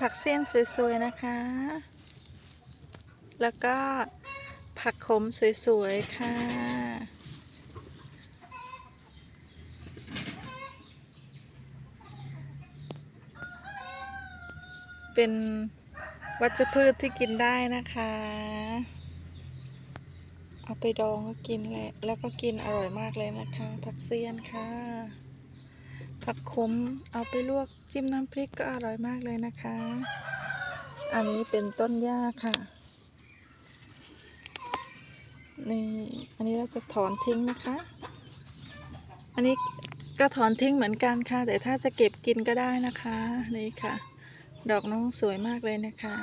ผักเสี้ยนสวยๆนะคะ แล้วก็ผักขมสวยๆค่ะ เป็นวัชพืชที่กินได้นะคะ เอาไปดองก็กินแหละแล้วก็กินอร่อยมากเลยนะคะ ผักเสี้ยนค่ะ ผักขมเอาไปลวกจิ้มน้ำพริกก็อร่อยมากเลยนะคะ อันนี้เป็นต้นหญ้าค่ะ นี่ อันนี้เราจะถอนทิ้งนะคะ อันนี้ก็ถอนทิ้งเหมือนกันค่ะ แต่ถ้าจะเก็บกินก็ได้นะคะ นี่ค่ะ ดอกน้องสวยมากเลยนะคะ